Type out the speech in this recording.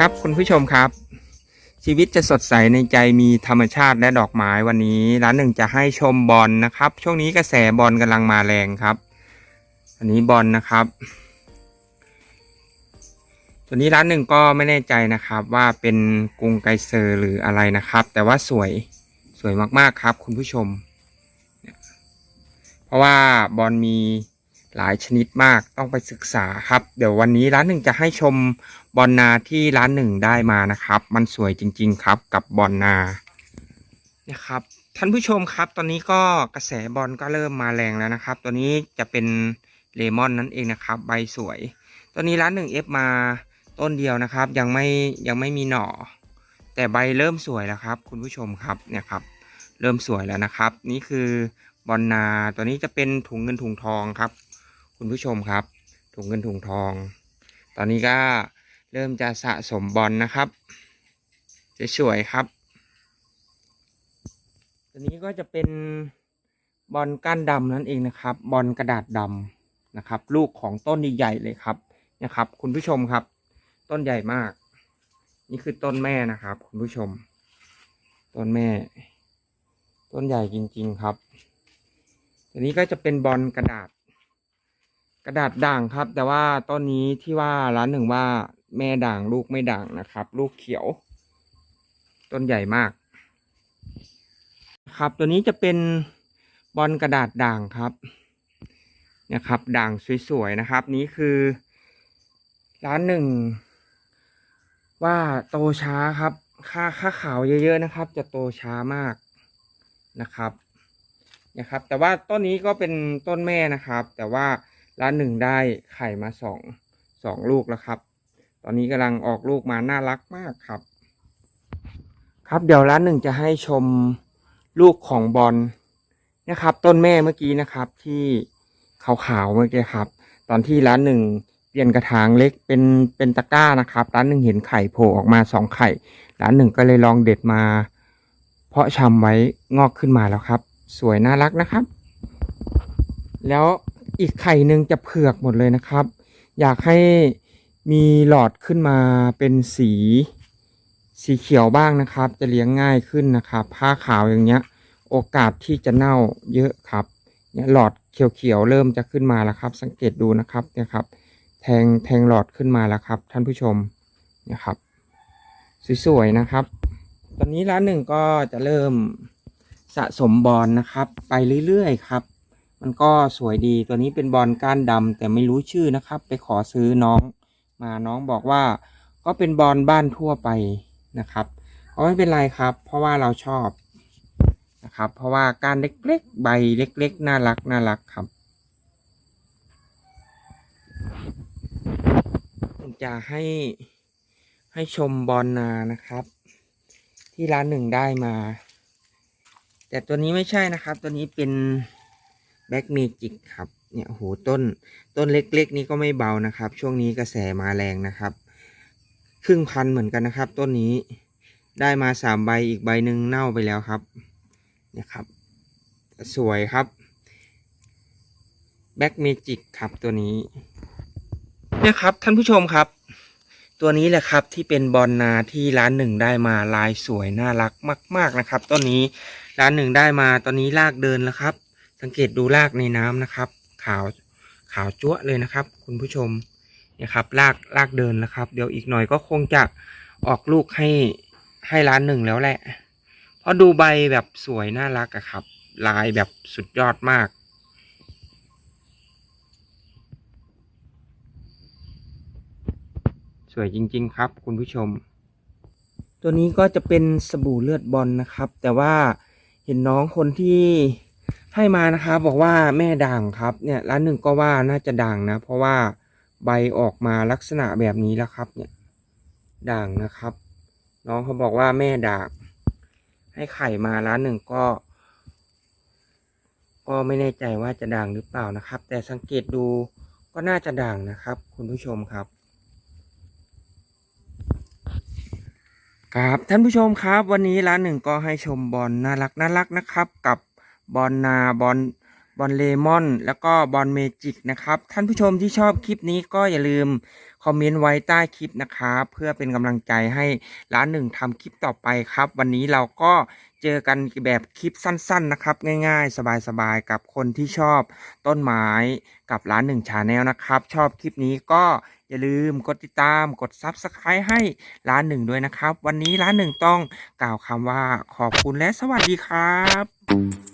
ครับคุณผู้ชมครับ ชีวิตจะสดใสในใจมีธรรมชาติและดอกไม้วันนี้ ร้านหนึ่งจะให้ชมบอลนะครับ ช่วงนี้กระแสบอลกำลังมาแรงครับ อันนี้บอลนะครับ ตัวนี้ร้านหนึ่งก็ไม่แน่ใจนะครับ ว่าเป็นกรุงไกเซอร์หรืออะไรนะครับ แต่ว่าสวยสวยมากๆครับ คุณผู้ชม เพราะว่าบอลมี หลายชนิดมากต้องไปศึกษาครับ เดี๋ยววันนี้ร้านหนึ่งจะให้ชมบอลนาที่ร้านหนึ่งได้มานะครับ มันสวยจริง ๆ ครับกับบอลนานะครับ ท่านผู้ชมครับ ตอนนี้ก็กระแสบอลก็เริ่มมาแรงแล้วนะครับ ตัวนี้จะเป็นเลมอนนั่นเองนะครับ ใบสวย ตัวนี้ร้านหนึ่งเอฟมาต้นเดียวนะครับ ยังไม่ยังไม่มีหน่อ แต่ใบเริ่มสวยแล้วครับ คุณผู้ชมครับเนี่ยครับ เริ่มสวยแล้วนะครับ นี่คือบอลนาตัวนี้จะเป็นถุงเงินถุงทองครับ คุณผู้ชมครับ ถุงเงินถุงทอง ตอนนี้ก็เริ่มจะสะสมบอลนะครับสวยๆครับตัวนี้ก็จะเป็นบอลก้านดำนั่นเองนะครับ บอลกระดาษดำนะครับ ลูกของต้นใหญ่เลยครับนะครับ คุณผู้ชมครับ ต้นใหญ่มาก นี่คือต้นแม่นะครับ คุณผู้ชม ต้นแม่ ต้นใหญ่จริง ๆครับตัวนี้ก็จะเป็นบอลกระดาษ กระดาษด่างครับ แต่ว่าต้นนี้ที่ว่าร้านหนึ่งว่าแม่ด่างลูกไม่ด่างนะครับ ลูกเขียว ต้นใหญ่มาก ครับตัวนี้จะเป็นบอลกระดาษด่างครับเนี่ยครับ ด่างสวยๆนะครับ นี้คือ ร้านหนึ่ง ว่าโตช้าครับ ค่าค่าขาวเยอะๆนะครับ จะโตช้ามากนะครับนะครับ แต่ว่าต้นนี้ก็เป็นต้นแม่นะครับ แต่ว่า ร้านหนึ่งได้ไข่มาสองสองลูกแล้วครับ ตอนนี้กำลังออกลูกมาน่ารักมากครับ ครับเดี๋ยวร้านหนึ่งจะให้ชมลูกของบอลนะครับ ต้นแม่เมื่อกี้นะครับที่ขาวๆเมื่อกี้ครับ ตอนที่ร้านหนึ่งเปลี่ยนกระถางเล็กเป็นเป็นตะกร้านะครับ ร้านหนึ่งเห็นไข่โผล่ออกมาสองไข่ ร้านหนึ่งก็เลยลองเด็ดมา เพาะชำไว้งอกขึ้นมาแล้วครับ สวยน่ารักนะครับ แล้ว อีกไข่หนึ่งจะเผือกหมดเลยนะครับ อยากให้มีหลอดขึ้นมาเป็นสี สีเขียวบ้างนะครับ จะเลี้ยงง่ายขึ้นนะครับ ผ้าขาวอย่างเงี้ย โอกาสที่จะเน่าเยอะครับเนี่ยหลอดเขียวๆเริ่มจะขึ้นมาแล้วครับ สังเกตดูนะครับเนี่ยครับ แทงแทงหลอดขึ้นมาแล้วครับ ท่านผู้ชมเนี่ยครับสวยๆนะครับ ตอนนี้ร้านหนึ่งก็จะเริ่มสะสมบอลนะครับ ไปเรื่อยๆครับ มันก็สวยดีตัวนี้เป็นบอลก้านดำแต่ไม่รู้ชื่อนะครับ ไปขอซื้อน้องมาน้องบอกว่า ก็เป็นบอลบ้านทั่วไปนะครับก็ไม่เป็นไรครับ เพราะว่าเราชอบนะครับ เพราะว่าก้านเล็กๆ ใบเล็ก ๆ น่ารักน่ารักครับจะให้ให้ชมบอลนานะครับ ที่ร้านหนึ่งได้มา แต่ตัวนี้ไม่ใช่นะครับ ตัวนี้เป็น แบ็กเมจิกครับเนี่ยโหต้นต้นเล็กๆ นี้ก็ไม่เบานะครับ ช่วงนี้กระแสมาแรงนะครับ ครึ่งพันเหมือนกันนะครับ ต้นนี้ได้มาสามใบอีกใบหนึ่งเน่าไปแล้วครับเนี่ยครับ สวยครับแบ็กเมจิกครับตัวนี้เนี่ยครับท่านผู้ชมครับ ตัวนี้แหละครับที่เป็นบอลนาที่ร้านหนึ่งได้มาลายสวยน่ารักมาก ๆนะครับ ต้นนี้ร้านหนึ่งได้มาตอนนี้ลากเดินแล้วครับ สังเกตดูลากในน้ำนะครับ ขาวขาวจั๊วเลยนะครับ คุณผู้ชมเนี่ยครับลากลากเดินแล้วครับ เดี๋ยวอีกหน่อยก็คงจะออกลูกให้ให้ร้านหนึ่งแล้วแหละ เพราะดูใบแบบสวยน่ารักอะครับ ลายแบบสุดยอดมากสวยจริง ๆ ครับ คุณผู้ชม ตัวนี้ก็จะเป็นสบู่เลือดบอลนะครับ แต่ว่าเห็นน้องคนที่ ให้มานะครับบอกว่าแม่ด่างครับเนี่ยร้านหนึ่งก็ว่าน่าจะด่างนะ เพราะว่าใบออกมาลักษณะแบบนี้แล้วครับ เนี่ย ด่างนะครับ น้องเขาบอกว่าแม่ด่าง ให้ไข่มาร้านหนึ่งก็ ก็ไม่แน่ใจว่าจะด่างหรือเปล่านะครับ แต่สังเกตดูก็น่าจะด่างนะครับ คุณผู้ชมครับครับท่านผู้ชมครับ วันนี้ร้านหนึ่งก็ให้ชมบอลน่ารักน่ารักนะครับ กับ บอลนาบอลบอลเลมอน แล้วก็บอลเมจิกนะครับ ท่านผู้ชมที่ชอบคลิปนี้ก็อย่าลืมคอมเมนต์ไว้ใต้คลิปนะครับเพื่อเป็นกำลังใจให้ร้านหนึ่งทำคลิปต่อไปครับ วันนี้เราก็เจอกันแบบคลิปสั้น ๆ นะครับ ง่ายๆ สบายๆ กับคนที่ชอบต้นไม้กับร้านหนึ่งชาแนลนะครับ ชอบคลิปนี้ก็อย่าลืมกดติดตามกด Subscribe ให้ร้านหนึ่งด้วยนะครับ วันนี้ร้านหนึ่งต้องกล่าวคำว่าขอบคุณและสวัสดีครับ